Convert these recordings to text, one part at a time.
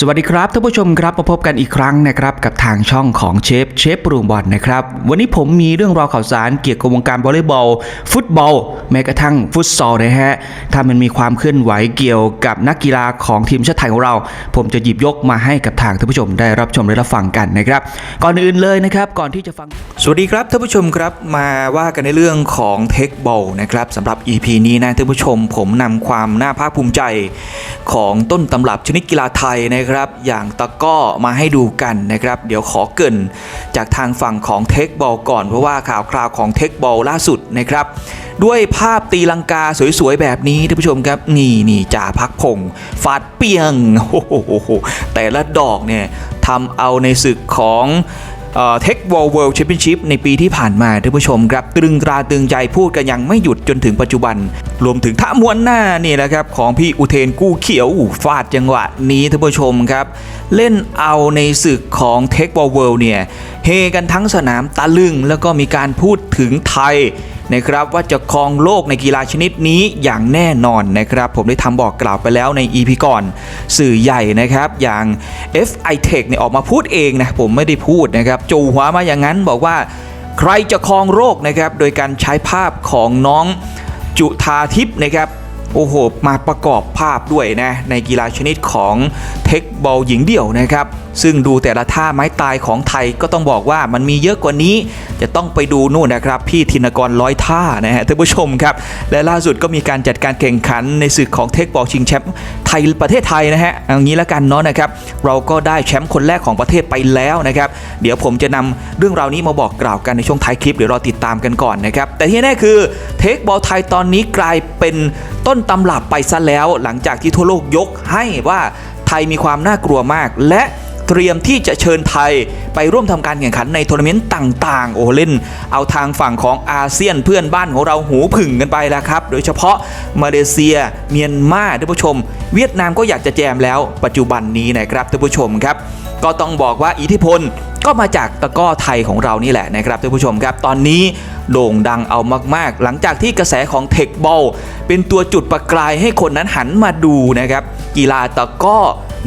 สวัสดีครับท่านผู้ชมครับมาพบกันอีกครั้งนะครับกับทางช่องของเชฟเชฟปรุงบอลนะครับวันนี้ผมมีเรื่องราวข่าวสารเกี่ยวกับวงการวอลเลย์บอล ฟุตบอล แม้กระทั่งฟุตซอลนะฮะถ้ามันมีความเคลื่อนไหวเกี่ยวกับนักกีฬาของทีมชาติไทยของเรา ผมจะหยิบยกมาให้กับทางท่านผู้ชมได้รับชมและรับฟังกันนะครับก่อนอื่นเลยนะครับก่อนที่จะฟัง สวัสดีครับท่านผู้ชมครับมาว่ากันในเรื่องของเทคบอลนะครับสำหรับ EP นี้นะท่านผู้ชมผมนำความน่าภาคภูมิใจของต้นตำรับชนิดกีฬาไทยนะครับ อย่างตะก้อมาให้ดูกันนะครับ เดี๋ยวขอเกินจากทางฝั่งของเทคบอลก่อนเพราะว่าข่าวคราวของเทคบอลล่าสุดนะครับด้วยภาพตีลังกาสวยๆ แบบนี้ท่านผู้ชมครับ นี่นี่จ่าพักพงฟาดเปียงโอ้โหแต่ละดอกเนี่ยทำเอาในศึกของ เทคบอลเวิลด์แชมเปี้ยนชิพในปีที่ผ่านมาท่านผู้ชมครับตรึงตราตรึงใจพูดกันยังไม่หยุดจนถึงปัจจุบัน รวมถึงท่ามวนหน้านี่แหละครับของพี่อุเทนกู้เขียวฟาดจังหวะนี้ท่านผู้ชมครับ เล่นเอาในศึกของเทคบอลเวิลด์เนี่ยเฮกันทั้งสนามตะลึงแล้วก็มีการพูดถึงไทย นะครับว่าจะครองโลกในกีฬาชนิดนี้อย่างแน่นอนนะครับผมได้ทำบอกกล่าวไปแล้วใน EP ก่อน สื่อใหญ่นะครับอย่าง FI Tech เนี่ยออกมาพูดเองนะผมไม่ได้พูดนะครับจูหัวมาอย่างนั้นบอกว่าใครจะครองโลกนะครับโดยการใช้ภาพของน้องจุธาทิพย์นะครับ โอ้โห มาประกอบภาพด้วยนะ ในกีฬาชนิดของเทคบอลหญิงเดี่ยวนะครับ ซึ่งดูแต่ละท่าไม้ตายของไทยก็ต้องบอกว่ามันมีเยอะกว่านี้ จะต้องไปดูนู่นนะครับ พี่ธินกรร้อยท่านะฮะท่านผู้ชมครับ และล่าสุดก็มีการจัดการแข่งขันในศึกของเทคบอลชิงแชมป์ไทยประเทศไทยนะฮะเอางี้ล้วกันเนาะนะครับ เราก็ได้แชมป์คนแรกของประเทศไปแล้วนะครับ เดี๋ยวผมจะนำเรื่องราวนี้มาบอกกล่าวกันในช่วงท้ายคลิปเดี๋ยวรอติดตามกันก่อนนะครับแต่ที่แน่คือเทคบอลไทยตอนนี้กลายเป็นต้นตำรับไปซะแล้ว หลังจากที่ทั่วโลกยกให้ว่าไทยมีความน่ากลัวมาก และเตรียมที่จะเชิญไทยไปร่วมทำการแข่งขันในทัวร์นาเมนต์ต่างๆ โอ้เล่น เอาทางฝั่งของอาเซียนเพื่อนบ้านของเราหูผึ่งกันไปแล้วครับ โดยเฉพาะมาเลเซีย เมียนมาท่านผู้ชม เวียดนามก็อยากจะแจมแล้วปัจจุบันนี้นะครับท่านผู้ชมครับ ก็ต้องบอกว่าอิทธิพล ก็มาจากตะก้อไทยของเรานี่แหละนะครับท่านผู้ชมครับ ตอนนี้โด่งดังเอามากๆ หลังจากที่กระแสของเทคบอลเป็นตัวจุดประกายให้คนนั้นหันมาดูนะครับกีฬาตะก้อ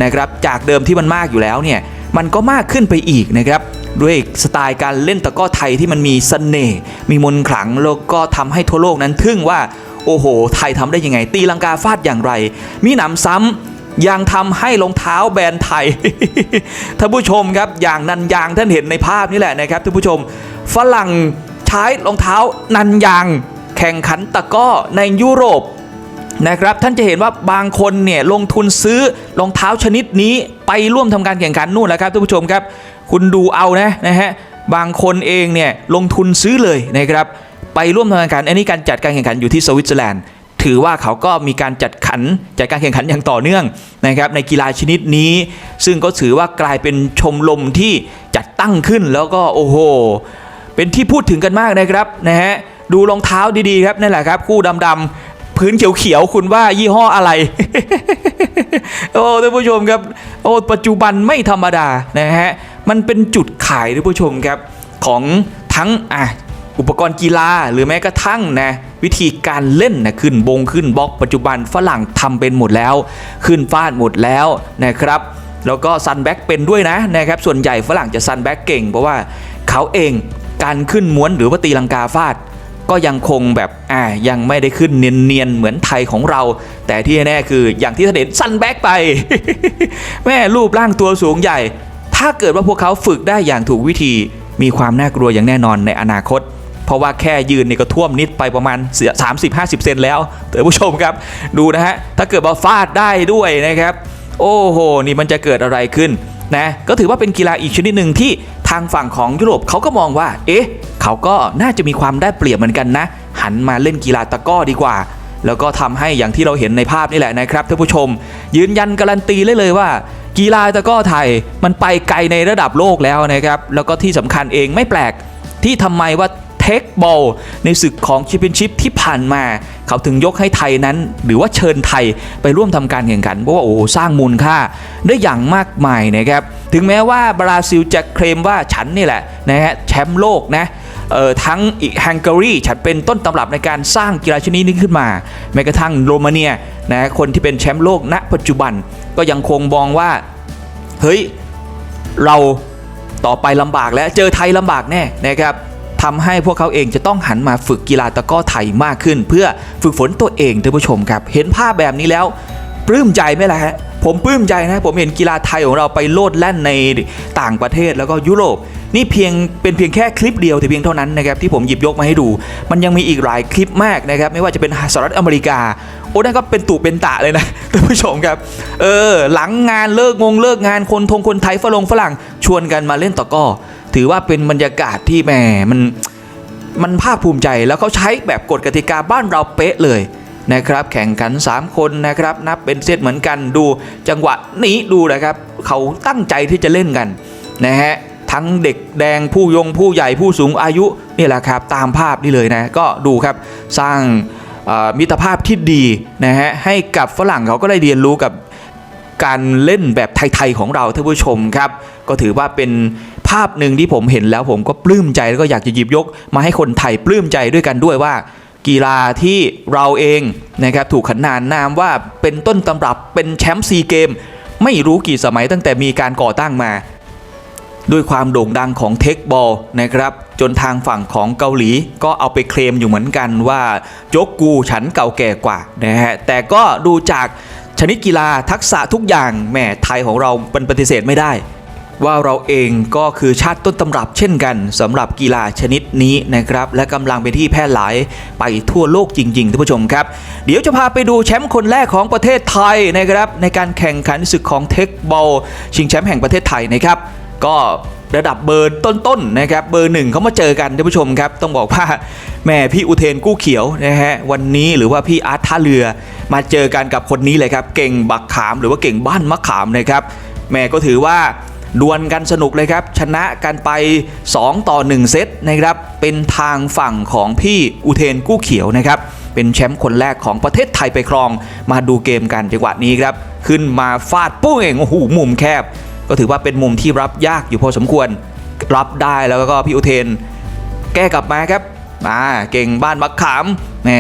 นะครับจากเดิมที่มันมากอยู่แล้วเนี่ยมันก็มากขึ้นไปอีกนะครับด้วยสไตล์การเล่นตะก้อไทยที่มันมีเสน่ห์มีมนขลังแล้วก็ทำให้ทั่วโลกนั้นทึ่งว่าโอ้โห ไทยทำได้ยังไง ตีลังกาฟาดอย่างไร มีหนำซ้ำ ยังทำให้รองเท้าแบรนด์ไทยท่านผู้ชมครับอย่างนันยางท่านเห็นในภาพนี่แหละนะครับท่านผู้ชม ฝรั่งใช้รองเท้านันยาง แข่งขันตะก้อในยุโรปนะครับท่านจะเห็นว่าบางคนเนี่ยลงทุนซื้อรองเท้าชนิดนี้ไปร่วมทำการแข่งขันนู่นแหละครับท่านผู้ชมครับ คุณดูเอานะนะฮะบางคนเองเนี่ยลงทุนซื้อเลยนะครับไปร่วมทำการแข่งขันอันนี้การจัดการแข่งขันอยู่ที่สวิตเซอร์แลนด์ ถือว่าเขาก็มีการจัดขันจัดการแข่งขันอย่างต่อเนื่องนะครับในกีฬาชนิดนี้ ซึ่งก็ถือว่ากลายเป็นชมรมที่จัดตั้งขึ้นแล้วก็โอ้โห เป็นที่พูดถึงกันมากนะครับนะฮะดูรองเท้าดีๆครับนั่นแหละครับคู่ดำๆพื้นเขียวๆคุณว่ายี่ห้ออะไรโอ้ท่านผู้ชมครับโอ้ปัจจุบันไม่ธรรมดานะฮะมันเป็นจุดขายท่านผู้ชมครับของทั้งอะ อุปกรณ์กีฬาหรือแม้กระทั่งนะวิธีการเล่นนะขึ้นบงขึ้นบล็อกปัจจุบันฝรั่งทำเป็นหมดแล้ว ขึ้นฟาดหมดแล้วนะครับแล้วก็ซันแบ็กเป็นด้วยนะนะครับส่วนใหญ่ฝรั่งจะซันแบ็กเก่ง เพราะว่าเขาเองการขึ้นม้วนหรือว่าตีลังกาฟาด ก็ยังคงแบบอ่ายังไม่ได้ขึ้นเนียนๆเหมือนไทยของเรา แต่ที่แน่คืออย่างที่ท่านเห็นซันแบ็กไป แม่รูปร่างตัวสูงใหญ่ ถ้าเกิดว่าพวกเขาฝึกได้อย่างถูกวิธีมีความน่ากลัวอย่างแน่นอนในอนาคต เพราะว่าแค่ยืนนี่ก็ท่วมนิดไปประมาณเสีย30-50 เซนแล้วท่านผู้ชมครับ ดูนะฮะ ถ้าเกิดว่าฟาดได้ด้วยนะครับ โอ้โห นี่มันจะเกิดอะไรขึ้นนะก็ถือว่าเป็นกีฬาอีกชนิดหนึ่งที่ทางฝั่งของยุโรปเขาก็มองว่า เอ๊ะ เขาก็น่าจะมีความได้เปรียบเหมือนกันนะ หันมาเล่นกีฬาตะก้อดีกว่า แล้วก็ทำให้อย่างที่เราเห็นในภาพนี่แหละนะครับท่านผู้ชม ยืนยันการันตีเลยเลยว่า กีฬาตะก้อไทยมันไปไกลในระดับโลกแล้วนะครับ แล้วก็ที่สำคัญเองไม่แปลกที่ทำไมว่า ทคบอลในศึกของแชมเปี้ยนชิพที่ผ่านมา เขาถึงยกให้ไทยนั้น หรือว่าเชิญไทยไปร่วมทำการแข่งขันเพราะว่าโอ้สร้างมูลค่าได้อย่างมากมายนะครับถึงแม้ว่าบราซิลจะเคลมว่าฉันนี่แหละนะฮะแชมป์โลกนะเอ่อทั้งอีฮังการีฉันเป็นต้นตำรับในการสร้างกีฬาชนิดนี้ขึ้นมา แม้กระทั่งโรมาเนียนะคนที่เป็นแชมป์โลกณ ปัจจุบันก็ยังคงมองว่าเฮ้ยเราต่อไปลำบากแล้วเจอไทยลำบากแน่นะครับ ทำให้พวกเขาเองจะต้องหันมาฝึกกีฬาตะก้อไทยมากขึ้น เพื่อฝึกฝนตัวเองท่านผู้ชมครับ เห็นภาพแบบนี้แล้วปลื้มใจไหมล่ะฮะผมปลื้มใจนะผมเห็นกีฬาไทยของเราไปโลดแล่นในต่างประเทศแล้วก็ยุโรป นี่เพียงเป็นเพียงแค่คลิปเดียวแต่เพียงเท่านั้นนะครับที่ผมหยิบยกมาให้ดู มันยังมีอีกหลายคลิปมากนะครับไม่ว่าจะเป็นสหรัฐอเมริกา โอ้นั่นก็เป็นตุเป็นตะเลยนะท่านผู้ชมครับ เออ หลังงานเลิกงงเลิกงานคนทงคนไทยฝรั่งฝรั่งชวนกันมาเล่นตะก้อ ถือว่าเป็นบรรยากาศที่แหมมันมันภาคภูมิใจแล้วเขาใช้แบบกฎกติกาบ้านเราเป๊ะเลยนะครับ แข่งขัน 3 คนนะครับ นับเป็นเซตเหมือนกันดูจังหวะนี้ดูนะครับ เขาตั้งใจที่จะเล่นกันนะฮะทั้งเด็กแดงผู้ยงผู้ใหญ่ผู้สูงอายุนี่แหละครับ ตามภาพนี่เลยนะ ก็ดูครับสร้างมิตรภาพที่ดีนะฮะให้กับฝรั่งเขาก็ได้เรียนรู้กับการเล่นแบบไทย ๆ ของเราท่านผู้ชมครับ ก็ถือว่าเป็น ภาพหนึ่งที่ผมเห็นแล้วผมก็ปลื้มใจแล้วก็อยากจะหยิบยก มาให้คนไทยปลื้มใจด้วยกันด้วยว่า กีฬาที่เราเองนะครับถูกขนานนามว่าเป็นต้นตำรับเป็นแชมป์ซีเกมไม่รู้กี่สมัยตั้งแต่มีการก่อตั้งมา ด้วยความโด่งดังของเทคบอลนะครับจนทางฝั่งของเกาหลีก็เอาไปเคลมอยู่เหมือนกันว่ายกกูฉันเก่าแก่กว่านะฮะแต่ก็ดูจากชนิดกีฬาทักษะทุกอย่างแหมไทยของเราเป็นปฏิเสธไม่ได้ ว่าเราเองก็คือชาติต้นตำรับเช่นกันสำหรับกีฬาชนิดนี้นะครับ และกำลังเป็นที่แพร่หลายไปทั่วโลกจริงๆท่านผู้ชมครับ เดี๋ยวจะพาไปดูแชมป์คนแรกของประเทศไทยนะครับ ในการแข่งขันศึกของเทคบอลชิงแชมป์แห่งประเทศไทยนะครับ ก็ระดับเบอร์ต้นๆนะครับเบอร์หนึ่งเขามาเจอกันท่านผู้ชมครับ ต้องบอกว่าแม่พี่อุเทนกู้เขียวนะฮะวันนี้หรือว่าพี่อาร์ตท่าเรือมาเจอกันกับคนนี้เลยครับ เก่งบักขามหรือว่าเก่งบ้านมะขามนะครับแม่ก็ถือว่า ดวลกันสนุกเลยครับ ชนะกันไป 2 ต่อ 1 เซตนะครับ เป็นทางฝั่งของพี่อุเทนกู้เขียวนะครับ เป็นแชมป์คนแรกของประเทศไทยไปครอง มาดูเกมกันจังหวะนี้ครับ ขึ้นมาฟาดปุ้งเองโอ้โหมุมแคบ ก็ถือว่าเป็นมุมที่รับยากอยู่พอสมควร รับได้แล้วก็พี่อุเทน แก้กลับมาครับมาเก่งบ้านมักขามแหม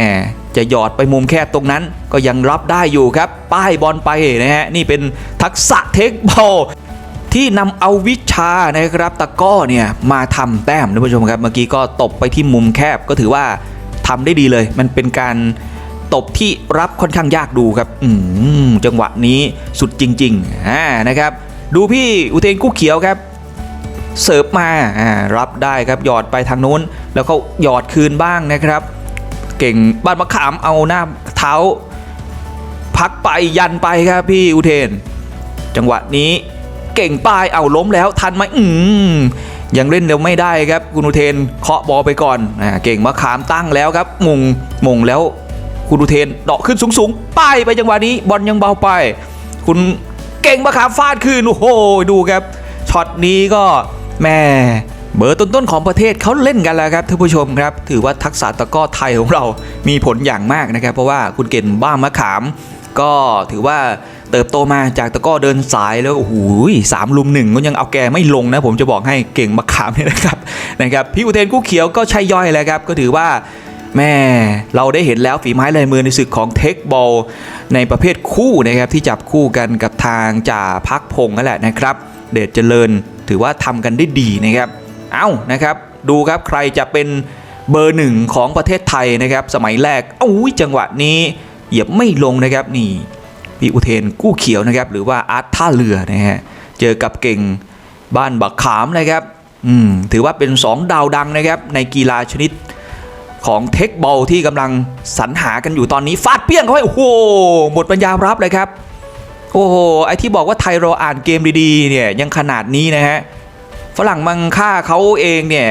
จะหยอดไปมุมแคบตรงนั้นก็ยังรับได้อยู่ครับ ป้ายบอลไปนะฮะนี่เป็นทักษะเทคบอล ที่นำเอาวิชานะครับตะก้อเนี่ยมาทำแต้มท่านผู้ชมครับเมื่อกี้ก็ตบไปที่มุมแคบก็ถือว่าทำได้ดีเลย มันเป็นการตบที่รับค่อนข้างยากดูครับอืมจังหวะนี้สุดจริงๆอ่านะครับดูพี่อุเทนกู้เขียวครับเสิร์ฟมาอ่ารับได้ครับหยอดไปทางนู้น แล้วก็หยอดคืนบ้างนะครับ เก่งบ้านมะขามเอาหน้าเท้า พักไปยันไปครับพี่อุเทน จังหวะนี้ เก่งป้ายเอาล้มแล้วทันไหมอืมยังเล่นเร็วไม่ได้ครับคุณอุเทนเคาะบอลไปก่อนอ่าเก่งมะขามตั้งแล้วครับมงมงแล้วคุณอุเทนเดาะขึ้นสูงๆป้ายไปจังหวะนี้บอลยังเบาไป คุณเก่งมะขามฟาดคืนโอ้โหดูครับช็อตนี้ก็แม่เบอร์ต้นๆของประเทศเขาเล่นกันแล้วครับท่านผู้ชมครับ ถือว่าทักษะตะก้อไทยของเรามีผลอย่างมากนะครับ เพราะว่าคุณเก่งบ้ามะขาม ก็ถือว่า เติบโตมาจากตะก้อเดินสายแล้วโอ้โหสามลุมหนึ่งก็ยังเอาแกไม่ลงนะ ผมจะบอกให้เก่งมะขามเนี่ยนะครับนะครับพี่อุเทนกู้เขียวก็ใช่ย่อยแล้วครับก็ถือว่าแม่เราได้เห็นแล้วฝีไม้ลายมือในศึกของเทคบอลในประเภทคู่นะครับที่จับคู่กันกับทางจ่าพักพงนั่นแหละนะครับ เดชเจริญถือว่าทำกันได้ดีนะครับ เอ้านะครับ ดูครับใครจะเป็นเบอร์หนึ่งของประเทศไทยนะครับ สมัยแรกอุ้ยจังหวะนี้เหยียบไม่ลงนะครับนี่ พี่อุเทนกู้เขียวนะครับ หรือว่าอาร์ตท่าเรือนะฮะเจอกับเก่งบ้านบักขามนะครับอืมถือว่าเป็น 2 ดาวดังนะครับในกีฬาชนิดของเทคบอลที่กำลังสรรหากันอยู่ตอนนี้ฟาดเปี้ยงเข้าไปโอ้โหหมดปัญญารับเลยครับ โอ้โหไอที่บอกว่าไทยราอ่านเกมดีๆเนี่ยยังขนาดนี้นะฮะฝรั่งมังค่าเขาเองเนี่ย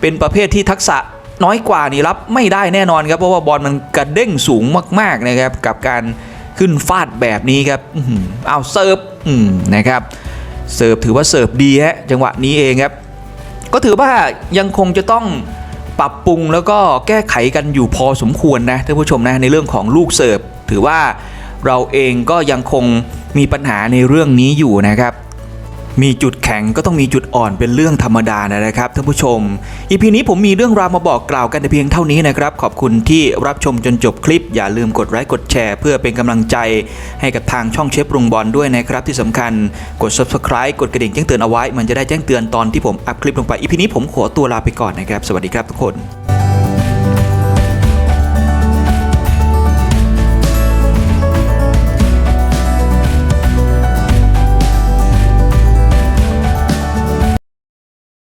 เป็นประเภทที่ทักษะน้อยกว่านี่รับไม่ได้แน่นอนครับเพราะว่าบอลมันกระเด้งสูงมากๆนะครับกับการ ขึ้นฟาดแบบนี้ครับอื้อหือเอาเซิร์ฟนะครับเสิร์ฟถือว่าเสิร์ฟดีฮะจังหวะนี้เองครับ ก็ถือว่ายังคงจะต้องปรับปรุงแล้วก็แก้ไขกันอยู่พอสมควรนะท่านผู้ชมนะในเรื่องของลูกเสิร์ฟ ถือว่าเราเองก็ยังคงมีปัญหาในเรื่องนี้อยู่นะครับ มีจุดแข็งก็ต้องมีจุดอ่อนเป็นเรื่องธรรมดานะครับท่านผู้ชม อีพีนี้ผมมีเรื่องราวมาบอกกล่าวกันแต่เพียงเท่านี้นะครับ ขอบคุณที่รับชมจนจบคลิป อย่าลืมกดไลค์กดแชร์ เพื่อเป็นกำลังใจให้กับทางช่องเชฟปรุงบอลด้วยนะครับ ที่สำคัญกด subscribe กดกระดิ่งแจ้งเตือนเอาไว้ มันจะได้แจ้งเตือนตอนที่ผมอัพคลิปลงไปอีพีนี้ผมขอตัวลาไปก่อนนะครับ สวัสดีครับทุกคน